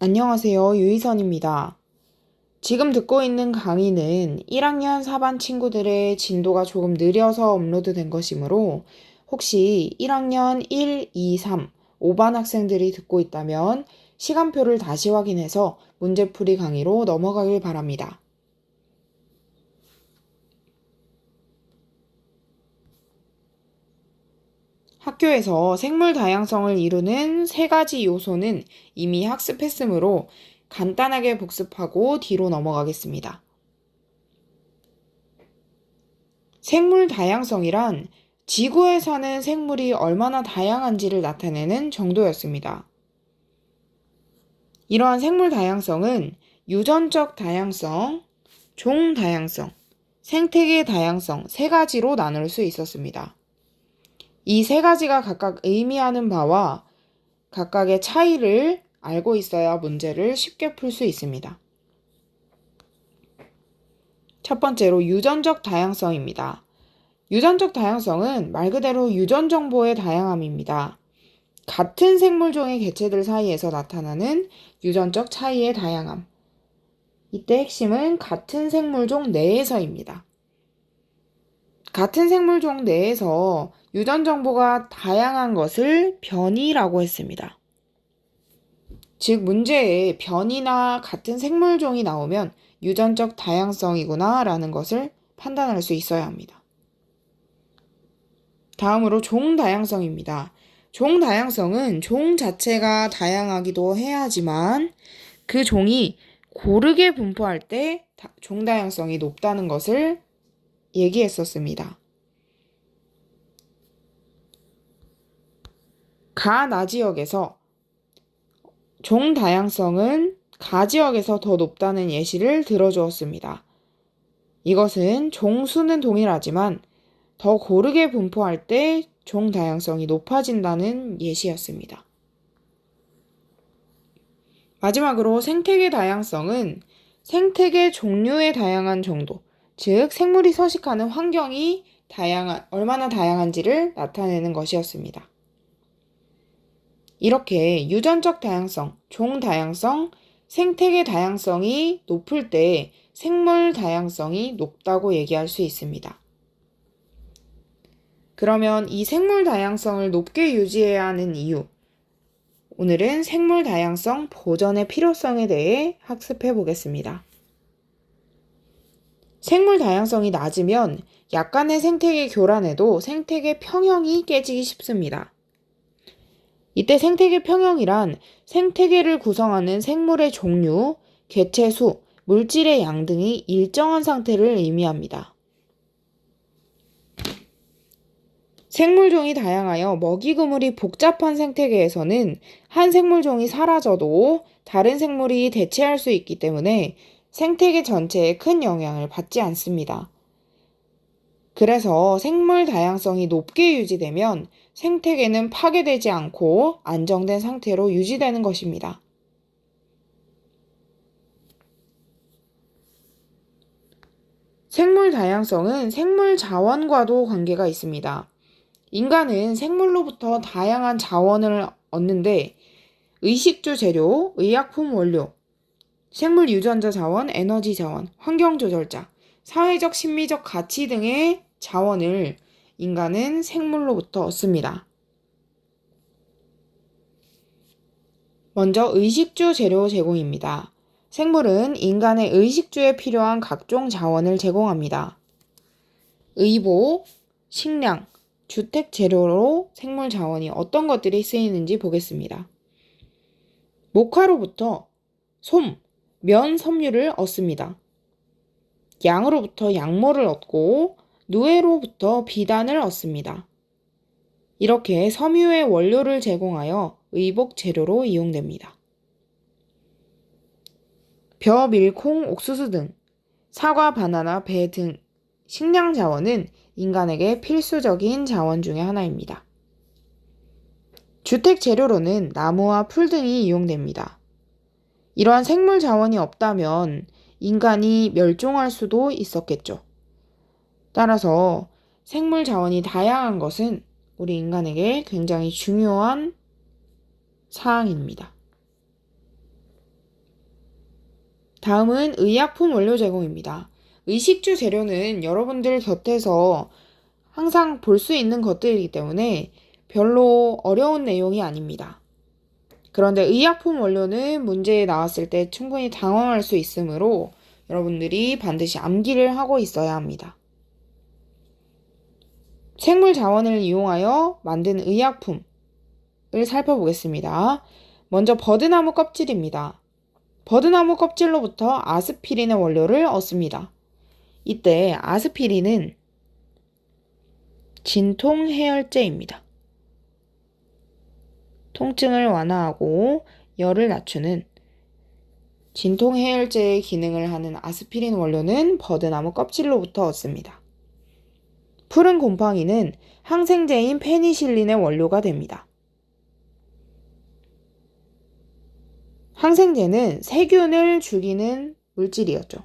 안녕하세요. 유희선입니다. 지금 듣고 있는 강의는 1학년 4반 친구들의 진도가 조금 느려서 업로드 된 것이므로 혹시 1학년 1, 2, 3, 5반 학생들이 듣고 있다면 시간표를 다시 확인해서 문제풀이 강의로 넘어가길 바랍니다. 학교에서 생물 다양성을 이루는 세 가지 요소는 이미 학습했으므로 간단하게 복습하고 뒤로 넘어가겠습니다. 생물 다양성이란 지구에 사는 생물이 얼마나 다양한지를 나타내는 정도였습니다. 이러한 생물 다양성은 유전적 다양성, 종 다양성, 생태계 다양성 세 가지로 나눌 수 있었습니다. 이 세 가지가 각각 의미하는 바와 각각의 차이를 알고 있어야 문제를 쉽게 풀 수 있습니다. 첫 번째로 유전적 다양성입니다. 유전적 다양성은 말 그대로 유전 정보의 다양함입니다. 같은 생물종의 개체들 사이에서 나타나는 유전적 차이의 다양함. 이때 핵심은 같은 생물종 내에서입니다. 같은 생물종 내에서 유전 정보가 다양한 것을 변이라고 했습니다. 즉, 문제에 변이나 같은 생물종이 나오면 유전적 다양성이구나 라는 것을 판단할 수 있어야 합니다. 다음으로 종 다양성입니다. 종 다양성은 종 자체가 다양하기도 해야 하지만 그 종이 고르게 분포할 때 종 다양성이 높다는 것을 얘기했었습니다. 가, 나 지역에서 종 다양성은 가 지역에서 더 높다는 예시를 들어주었습니다. 이것은 종수는 동일하지만 더 고르게 분포할 때 종 다양성이 높아진다는 예시였습니다. 마지막으로 생태계 다양성은 생태계 종류의 다양한 정도, 즉 생물이 서식하는 환경이 다양한 얼마나 다양한지를 나타내는 것이었습니다. 이렇게 유전적 다양성, 종 다양성, 생태계 다양성이 높을 때 생물 다양성이 높다고 얘기할 수 있습니다. 그러면 이 생물 다양성을 높게 유지해야 하는 이유. 오늘은 생물 다양성 보전의 필요성에 대해 학습해 보겠습니다. 생물 다양성이 낮으면 약간의 생태계 교란에도 생태계 평형이 깨지기 쉽습니다. 이때 생태계 평형이란 생태계를 구성하는 생물의 종류, 개체 수, 물질의 양 등이 일정한 상태를 의미합니다. 생물종이 다양하여 먹이 그물이 복잡한 생태계에서는 한 생물종이 사라져도 다른 생물이 대체할 수 있기 때문에 생태계 전체에 큰 영향을 받지 않습니다. 그래서 생물 다양성이 높게 유지되면 생태계는 파괴되지 않고 안정된 상태로 유지되는 것입니다. 생물 다양성은 생물 자원과도 관계가 있습니다. 인간은 생물로부터 다양한 자원을 얻는데 의식주 재료, 의약품 원료, 생물 유전자 자원, 에너지 자원, 환경 조절자, 사회적 심리적 가치 등의 자원을 인간은 생물로부터 얻습니다. 먼저 의식주 재료 제공입니다. 생물은 인간의 의식주에 필요한 각종 자원을 제공합니다. 의복, 식량, 주택 재료로 생물 자원이 어떤 것들이 쓰이는지 보겠습니다. 목화로부터 솜, 면, 섬유를 얻습니다. 양으로부터 양모를 얻고 누에로부터 비단을 얻습니다. 이렇게 섬유의 원료를 제공하여 의복 재료로 이용됩니다. 벼, 밀, 콩, 옥수수 등 사과, 바나나, 배 등 식량 자원은 인간에게 필수적인 자원 중의 하나입니다. 주택 재료로는 나무와 풀 등이 이용됩니다. 이러한 생물 자원이 없다면 인간이 멸종할 수도 있었겠죠. 따라서 생물 자원이 다양한 것은 우리 인간에게 굉장히 중요한 사항입니다. 다음은 의약품 원료 제공입니다. 의식주 재료는 여러분들 곁에서 항상 볼 수 있는 것들이기 때문에 별로 어려운 내용이 아닙니다. 그런데 의약품 원료는 문제에 나왔을 때 충분히 당황할 수 있으므로 여러분들이 반드시 암기를 하고 있어야 합니다. 생물 자원을 이용하여 만든 의약품을 살펴보겠습니다. 먼저 버드나무 껍질입니다. 버드나무 껍질로부터 아스피린의 원료를 얻습니다. 이때 아스피린은 진통 해열제입니다. 통증을 완화하고 열을 낮추는 진통 해열제의 기능을 하는 아스피린 원료는 버드나무 껍질로부터 얻습니다. 푸른 곰팡이는 항생제인 페니실린의 원료가 됩니다. 항생제는 세균을 죽이는 물질이었죠.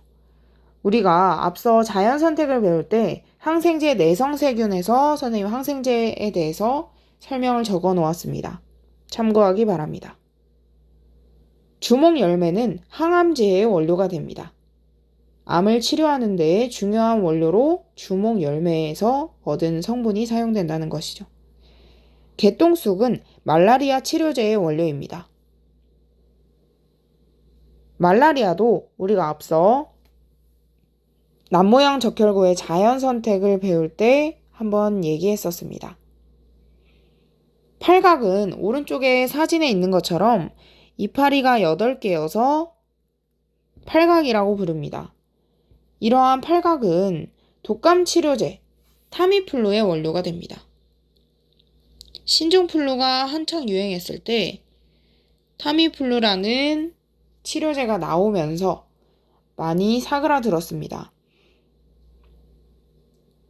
우리가 앞서 자연 선택을 배울 때 항생제 내성 세균에서 선생님 항생제에 대해서 설명을 적어 놓았습니다. 참고하기 바랍니다. 주목 열매는 항암제의 원료가 됩니다. 암을 치료하는 데 중요한 원료로 주목 열매에서 얻은 성분이 사용된다는 것이죠. 개똥쑥은 말라리아 치료제의 원료입니다. 말라리아도 우리가 앞서 남모양 적혈구의 자연 선택을 배울 때 한번 얘기했었습니다. 팔각은 오른쪽에 사진에 있는 것처럼 이파리가 8개여서 팔각이라고 부릅니다. 이러한 팔각은 독감 치료제 타미플루의 원료가 됩니다. 신종플루가 한창 유행했을 때 타미플루라는 치료제가 나오면서 많이 사그라들었습니다.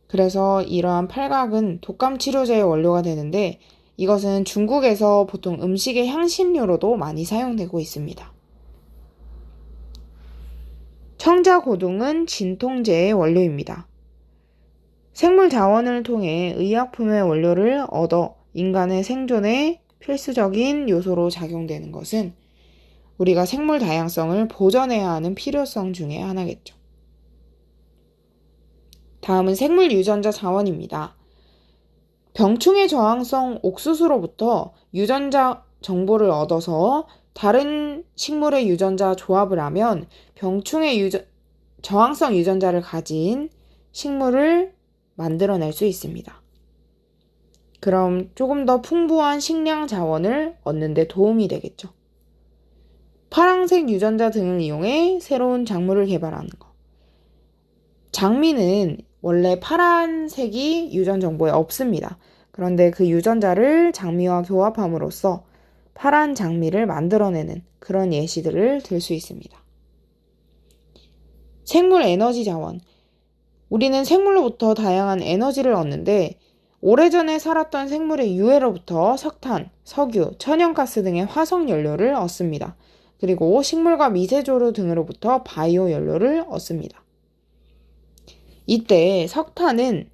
그래서 이러한 팔각은 독감 치료제의 원료가 되는데 이것은 중국에서 보통 음식의 향신료로도 많이 사용되고 있습니다. 청자고둥은 진통제의 원료입니다. 생물 자원을 통해 의약품의 원료를 얻어 인간의 생존에 필수적인 요소로 작용되는 것은 우리가 생물 다양성을 보존해야 하는 필요성 중의 하나겠죠. 다음은 생물 유전자 자원입니다. 병충해 저항성 옥수수로부터 유전자 정보를 얻어서 다른 식물의 유전자 조합을 하면 병충해 유전, 저항성 유전자를 가진 식물을 만들어낼 수 있습니다. 그럼 조금 더 풍부한 식량 자원을 얻는 데 도움이 되겠죠. 파랑색 유전자 등을 이용해 새로운 작물을 개발하는 것. 장미는 원래 파란색이 유전 정보에 없습니다. 그런데 그 유전자를 장미와 교합함으로써 파란 장미를 만들어내는 그런 예시들을 들 수 있습니다. 생물 에너지 자원. 우리는 생물로부터 다양한 에너지를 얻는데 오래전에 살았던 생물의 유해로부터 석탄, 석유, 천연가스 등의 화석 연료를 얻습니다. 그리고 식물과 미세조류 등으로부터 바이오 연료를 얻습니다. 이때 석탄은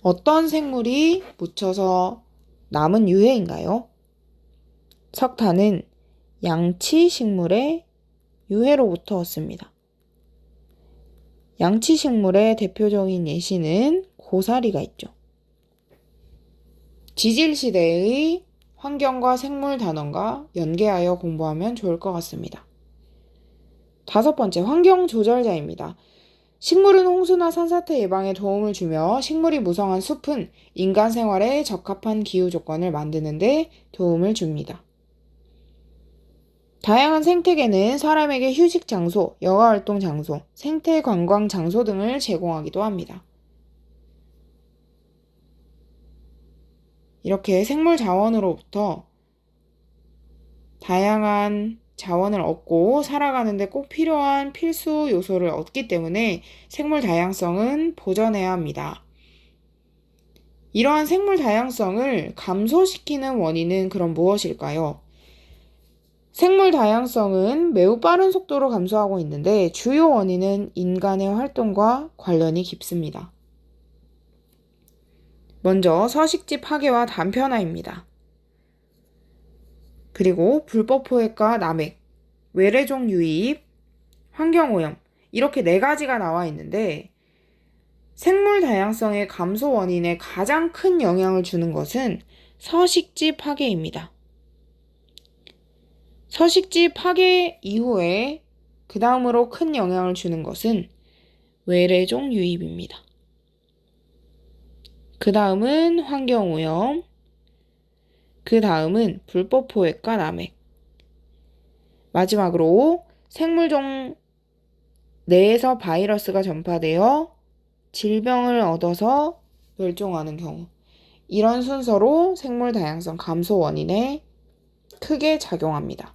어떤 생물이 묻혀서 남은 유해인가요? 석탄은 양치 식물의 유해로부터 얻습니다. 양치 식물의 대표적인 예시는 고사리가 있죠. 지질 시대의 환경과 생물 단원과 연계하여 공부하면 좋을 것 같습니다. 다섯 번째, 환경 조절자입니다. 식물은 홍수나 산사태 예방에 도움을 주며 식물이 무성한 숲은 인간 생활에 적합한 기후 조건을 만드는데 도움을 줍니다. 다양한 생태계는 사람에게 휴식 장소, 여가 활동 장소, 생태 관광 장소 등을 제공하기도 합니다. 이렇게 생물 자원으로부터 다양한 자원을 얻고 살아가는데 꼭 필요한 필수 요소를 얻기 때문에 생물 다양성은 보존해야 합니다. 이러한 생물 다양성을 감소시키는 원인은 그럼 무엇일까요? 생물 다양성은 매우 빠른 속도로 감소하고 있는데 주요 원인은 인간의 활동과 관련이 깊습니다. 먼저 서식지 파괴와 단편화입니다. 그리고 불법 포획과 남획, 외래종 유입, 환경오염 이렇게 네 가지가 나와 있는데 생물 다양성의 감소 원인에 가장 큰 영향을 주는 것은 서식지 파괴입니다. 서식지 파괴 이후에 그 다음으로 큰 영향을 주는 것은 외래종 유입입니다. 그 다음은 환경오염, 그 다음은 불법 포획과 남획, 마지막으로 생물종 내에서 바이러스가 전파되어 질병을 얻어서 멸종하는 경우. 이런 순서로 생물 다양성 감소 원인에 크게 작용합니다.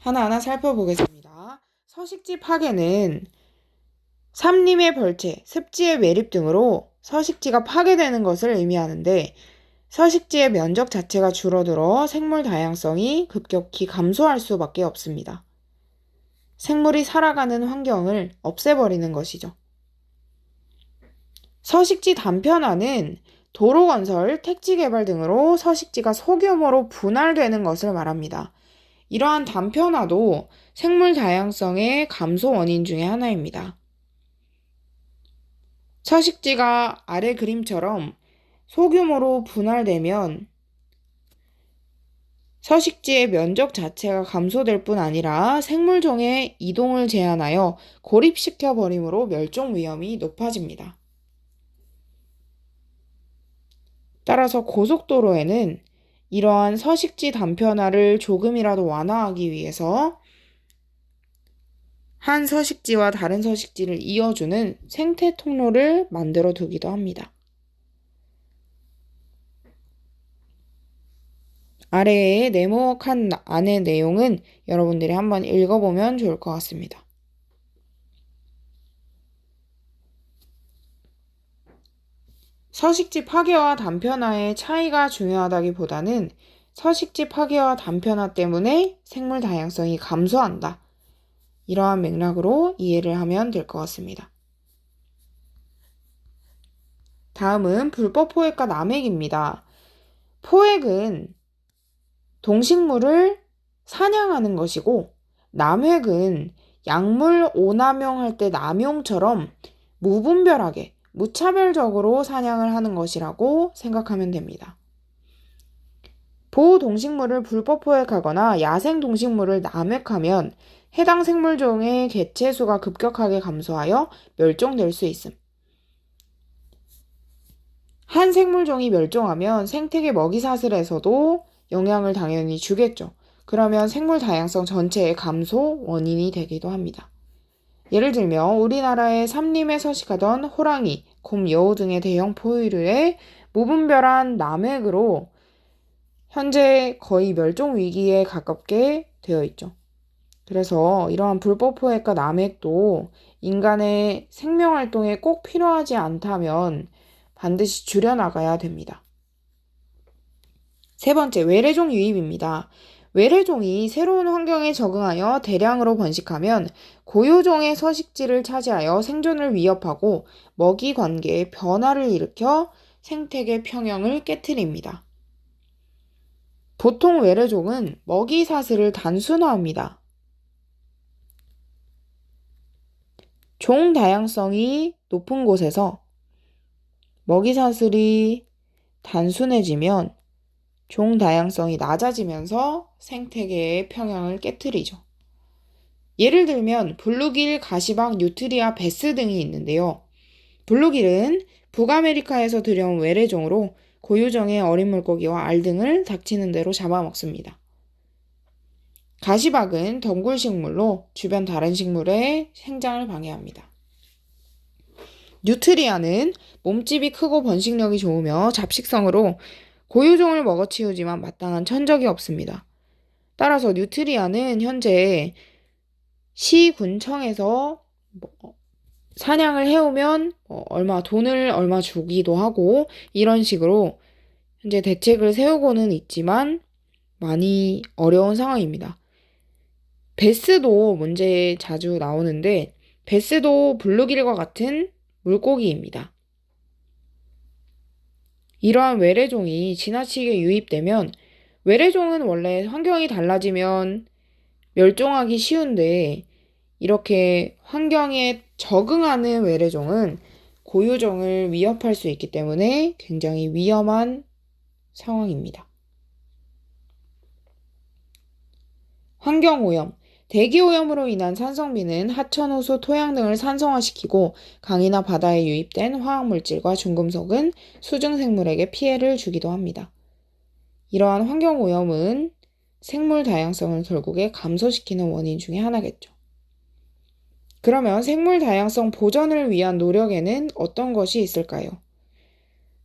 하나하나 살펴보겠습니다. 서식지 파괴는 삼림의 벌채, 습지의 매립 등으로 서식지가 파괴되는 것을 의미하는데 서식지의 면적 자체가 줄어들어 생물 다양성이 급격히 감소할 수밖에 없습니다. 생물이 살아가는 환경을 없애버리는 것이죠. 서식지 단편화는 도로 건설, 택지 개발 등으로 서식지가 소규모로 분할되는 것을 말합니다. 이러한 단편화도 생물 다양성의 감소 원인 중의 하나입니다. 서식지가 아래 그림처럼 소규모로 분할되면 서식지의 면적 자체가 감소될 뿐 아니라 생물종의 이동을 제한하여 고립시켜 버림으로 멸종 위험이 높아집니다. 따라서 고속도로에는 이러한 서식지 단편화를 조금이라도 완화하기 위해서 한 서식지와 다른 서식지를 이어주는 생태 통로를 만들어 두기도 합니다. 아래에 네모칸 안의 내용은 여러분들이 한번 읽어보면 좋을 것 같습니다. 서식지 파괴와 단편화의 차이가 중요하다기보다는 서식지 파괴와 단편화 때문에 생물 다양성이 감소한다. 이러한 맥락으로 이해를 하면 될 것 같습니다. 다음은 불법 포획과 남획입니다. 포획은 동식물을 사냥하는 것이고 남획은 약물 오남용할 때 남용처럼 무분별하게 무차별적으로 사냥을 하는 것이라고 생각하면 됩니다. 보호 동식물을 불법 포획하거나 야생 동식물을 남획하면 해당 생물종의 개체 수가 급격하게 감소하여 멸종될 수 있음. 한 생물종이 멸종하면 생태계 먹이 사슬에서도 영향을 당연히 주겠죠. 그러면 생물 다양성 전체의 감소 원인이 되기도 합니다. 예를 들면 우리나라의 삼림에 서식하던 호랑이, 곰, 여우 등의 대형 포유류의 무분별한 남획으로 현재 거의 멸종 위기에 가깝게 되어 있죠. 그래서 이러한 불법 포획과 남획도 인간의 생명 활동에 꼭 필요하지 않다면 반드시 줄여나가야 됩니다. 세 번째, 외래종 유입입니다. 외래종이 새로운 환경에 적응하여 대량으로 번식하면 고유종의 서식지를 차지하여 생존을 위협하고 먹이 관계에 변화를 일으켜 생태계 평형을 깨뜨립니다. 보통 외래종은 먹이 사슬을 단순화합니다. 종 다양성이 높은 곳에서 먹이 사슬이 단순해지면 종 다양성이 낮아지면서 생태계의 평형을 깨뜨리죠. 예를 들면 블루길, 가시박, 뉴트리아, 베스 등이 있는데요. 블루길은 북아메리카에서 들여온 외래종으로 고유종의 어린 물고기와 알 등을 닥치는 대로 잡아먹습니다. 가시박은 덩굴 식물로 주변 다른 식물의 생장을 방해합니다. 뉴트리아는 몸집이 크고 번식력이 좋으며 잡식성으로 고유종을 먹어치우지만 마땅한 천적이 없습니다. 따라서 뉴트리아는 현재 시군청에서 뭐 사냥을 해오면 뭐 얼마 돈을 얼마 주기도 하고 이런 식으로 현재 대책을 세우고는 있지만 많이 어려운 상황입니다. 베스도 문제 자주 나오는데 베스도 블루길과 같은 물고기입니다. 이러한 외래종이 지나치게 유입되면 외래종은 원래 환경이 달라지면 멸종하기 쉬운데 이렇게 환경에 적응하는 외래종은 고유종을 위협할 수 있기 때문에 굉장히 위험한 상황입니다. 환경오염. 대기오염으로 인한 산성비는 하천호수 토양 등을 산성화시키고 강이나 바다에 유입된 화학물질과 중금속은 수중생물에게 피해를 주기도 합니다. 이러한 환경오염은 생물 다양성을 결국에 감소시키는 원인 중에 하나겠죠. 그러면 생물 다양성 보전을 위한 노력에는 어떤 것이 있을까요?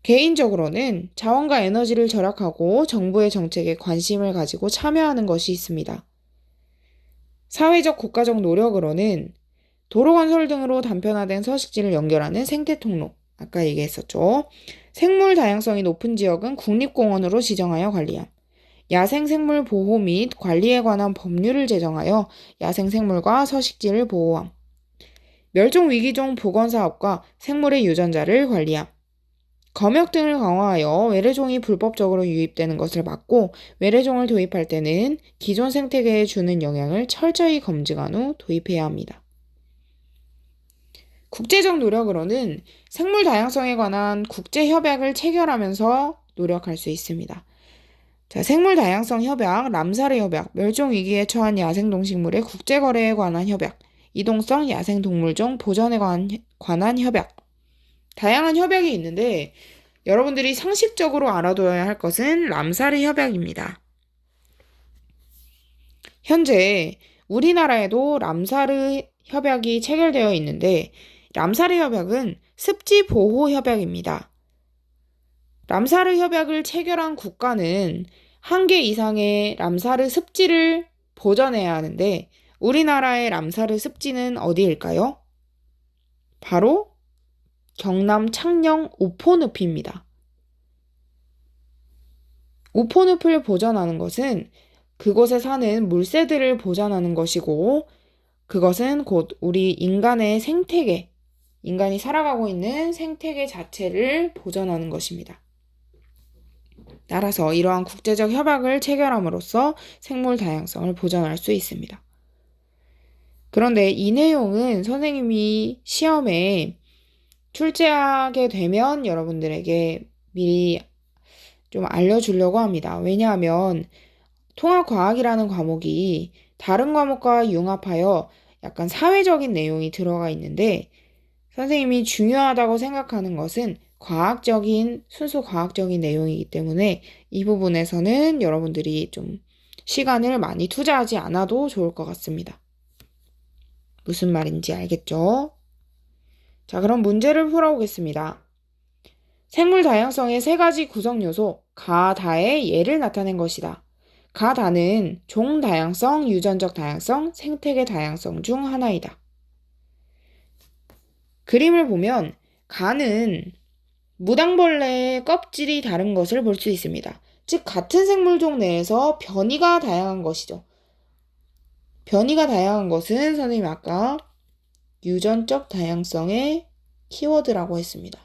개인적으로는 자원과 에너지를 절약하고 정부의 정책에 관심을 가지고 참여하는 것이 있습니다. 사회적 국가적 노력으로는 도로 건설 등으로 단편화된 서식지를 연결하는 생태 통로, 아까 얘기했었죠. 생물 다양성이 높은 지역은 국립공원으로 지정하여 관리함. 야생생물 보호 및 관리에 관한 법률을 제정하여 야생생물과 서식지를 보호함. 멸종위기종 보건사업과 생물의 유전자를 관리함. 검역 등을 강화하여 외래종이 불법적으로 유입되는 것을 막고 외래종을 도입할 때는 기존 생태계에 주는 영향을 철저히 검증한 후 도입해야 합니다. 국제적 노력으로는 생물 다양성에 관한 국제 협약을 체결하면서 노력할 수 있습니다. 자, 생물 다양성 협약, 람사르 협약, 멸종 위기에 처한 야생 동식물의 국제 거래에 관한 협약, 이동성 야생 동물종 보전에 관한, 관한 협약. 다양한 협약이 있는데 여러분들이 상식적으로 알아둬야 할 것은 람사르 협약입니다. 현재 우리나라에도 람사르 협약이 체결되어 있는데 람사르 협약은 습지 보호 협약입니다. 람사르 협약을 체결한 국가는 한 개 이상의 람사르 습지를 보전해야 하는데 우리나라의 람사르 습지는 어디일까요? 바로 경남 창녕 오포늪입니다. 오포늪을 보전하는 것은 그곳에 사는 물새들을 보전하는 것이고 그것은 곧 우리 인간의 생태계, 인간이 살아가고 있는 생태계 자체를 보전하는 것입니다. 따라서 이러한 국제적 협약을 체결함으로써 생물 다양성을 보전할 수 있습니다. 그런데 이 내용은 선생님이 시험에 출제하게 되면 여러분들에게 미리 좀 알려주려고 합니다. 왜냐하면 통합과학이라는 과목이 다른 과목과 융합하여 약간 사회적인 내용이 들어가 있는데 선생님이 중요하다고 생각하는 것은 과학적인, 순수 과학적인 내용이기 때문에 이 부분에서는 여러분들이 좀 시간을 많이 투자하지 않아도 좋을 것 같습니다. 무슨 말인지 알겠죠? 자, 그럼 문제를 풀어보겠습니다. 생물 다양성의 세 가지 구성 요소, 가, 다의 예를 나타낸 것이다. 가, 다는 종 다양성, 유전적 다양성, 생태계 다양성 중 하나이다. 그림을 보면 가는 무당벌레의 껍질이 다른 것을 볼 수 있습니다. 즉, 같은 생물종 내에서 변이가 다양한 것이죠. 변이가 다양한 것은 선생님이 아까 유전적 다양성의 키워드라고 했습니다.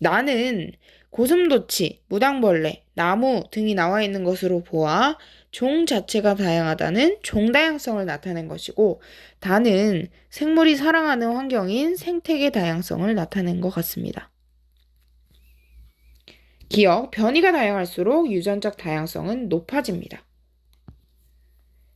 나는 고슴도치, 무당벌레, 나무 등이 나와 있는 것으로 보아 종 자체가 다양하다는 종다양성을 나타낸 것이고, 다는 생물이 살아가는 환경인 생태계 다양성을 나타낸 것 같습니다. 기억, 변이가 다양할수록 유전적 다양성은 높아집니다.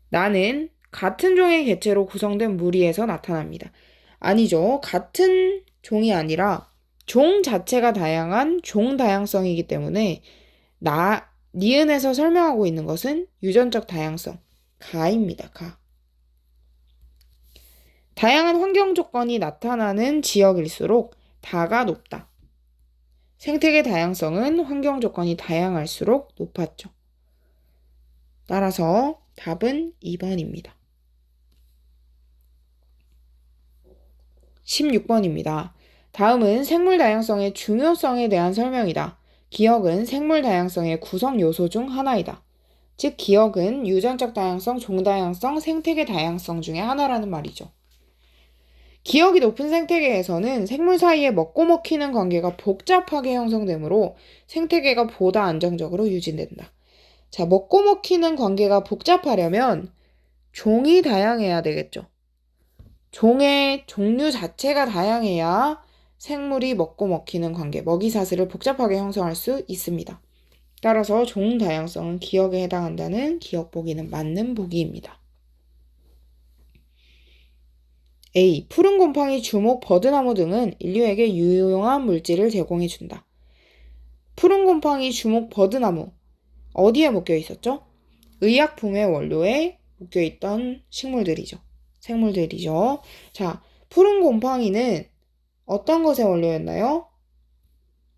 나는 같은 종의 개체로 구성된 무리에서 나타납니다. 아니죠. 같은 종이 아니라 종 자체가 다양한 종 다양성이기 때문에 나 니은에서 설명하고 있는 것은 유전적 다양성 가입니다. 가. 다양한 환경 조건이 나타나는 지역일수록 다가 높다. 생태계 다양성은 환경 조건이 다양할수록 높았죠. 따라서 답은 2번입니다. 16번입니다. 다음은 생물 다양성의 중요성에 대한 설명이다. 기억은 생물 다양성의 구성 요소 중 하나이다. 즉, 기억은 유전적 다양성, 종다양성, 생태계 다양성 중의 하나라는 말이죠. 기억이 높은 생태계에서는 생물 사이에 먹고 먹히는 관계가 복잡하게 형성되므로 생태계가 보다 안정적으로 유지된다. 자, 먹고 먹히는 관계가 복잡하려면 종이 다양해야 되겠죠. 종의 종류 자체가 다양해야 생물이 먹고 먹히는 관계, 먹이 사슬을 복잡하게 형성할 수 있습니다. 따라서 종 다양성은 기억에 해당한다는 기억 보기는 맞는 보기입니다. A. 푸른 곰팡이, 주목, 버드나무 등은 인류에게 유용한 물질을 제공해 준다. 푸른 곰팡이, 주목, 버드나무 어디에 묶여 있었죠? 의약품의 원료에 묶여 있던 식물들이죠. 생물들이죠. 자, 푸른 곰팡이는 어떤 것의 원료였나요?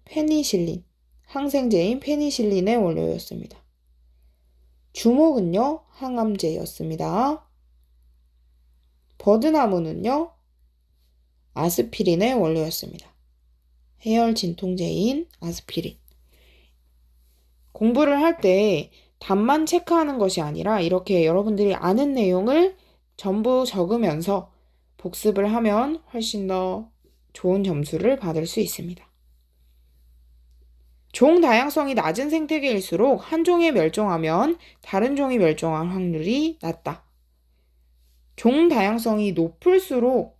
페니실린, 항생제인 페니실린의 원료였습니다. 주목은요, 항암제였습니다. 버드나무는요, 아스피린의 원료였습니다. 해열 진통제인 아스피린. 공부를 할 때 답만 체크하는 것이 아니라 이렇게 여러분들이 아는 내용을 전부 적으면서 복습을 하면 훨씬 더 좋은 점수를 받을 수 있습니다. 종 다양성이 낮은 생태계일수록 한 종이 멸종하면 다른 종이 멸종할 확률이 낮다. 종 다양성이 높을수록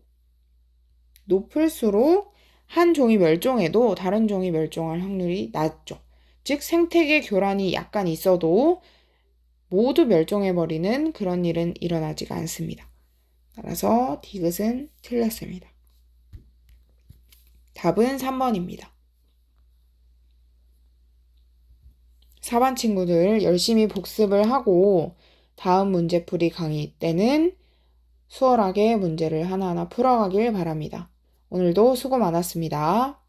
높을수록 한 종이 멸종해도 다른 종이 멸종할 확률이 낮죠. 즉 생태계 교란이 약간 있어도 모두 멸종해버리는 그런 일은 일어나지가 않습니다. 따라서 디귿은 틀렸습니다. 답은 3번입니다. 4반 친구들 열심히 복습을 하고 다음 문제풀이 강의 때는 수월하게 문제를 하나하나 풀어가길 바랍니다. 오늘도 수고 많았습니다.